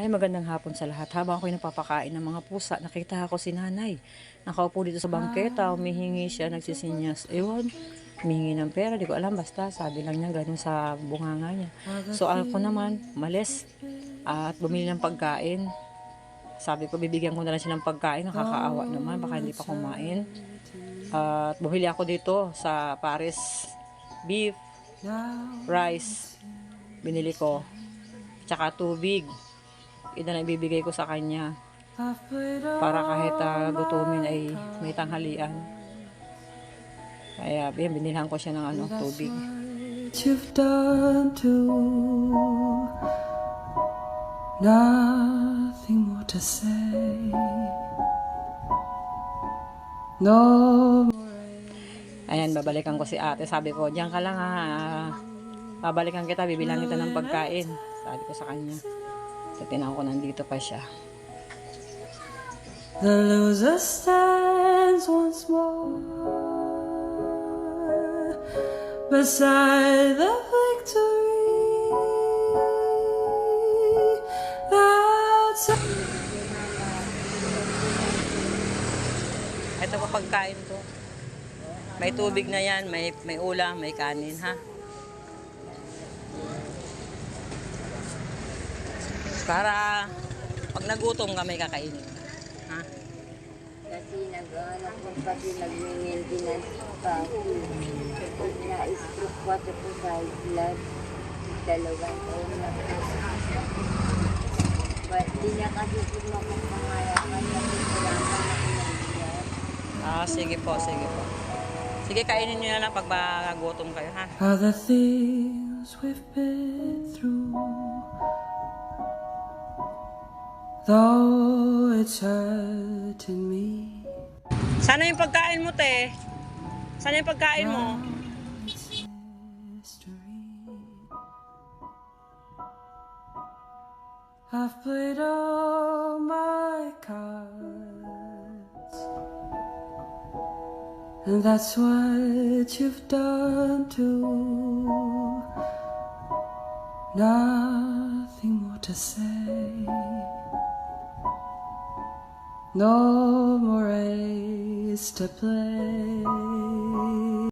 Ay, magandang hapon sa lahat. Habang ako'y napapakain ng mga pusa, nakita ako si nanay. Nakaupo dito sa bangketa, humihingi siya, nagsisinyas. Ewan, humihingi ng pera, di ko alam, basta sabi lang niya ganun sa bunganga niya. So ako naman, malis at bumili ng pagkain. Sabi ko, bibigyan ko na lang siya ng pagkain, nakakaawa naman, baka hindi pa kumain. At bumili ako dito sa Paris beef, rice, binili ko, tsaka tubig. Ito na ibibigay ko sa kanya para kahit ah, gutumin ay may tanghalian. Kaya binilhan ko siya ng ano, tubig. What you've done to nothing more to say. No Ayan, babalikan ko si ate. Sabi ko, diyan ka lang ha. Babalikan kita, bibilang kita ng pagkain. Sabi ko sa kanya. So, tinawag ko nandito pa siya. The loser stands once more beside the victory. That's Ito pa pagkain to. May tubig na yan, may, may ulam, may kanin, ha? Para pag nagutom ka, may kakainin. Ha? Kasi nag-anak ko kasi nag-maintenance pa ako. Na-stroke ko at po sa high blood. Dalawang taon na po. But di niya kasi po makapangayakan kasi kailangan ako ng blood. Ah, sige po, sige po. Sige, kainin nyo na lang pag magutom kayo, ha? How the things we've been through. Though it's hurting me. Sana yung pagkain mo, te? Sana yung pagkain mo? I've played all my cards. And that's what you've done too. Nothing more to say. No more race to play.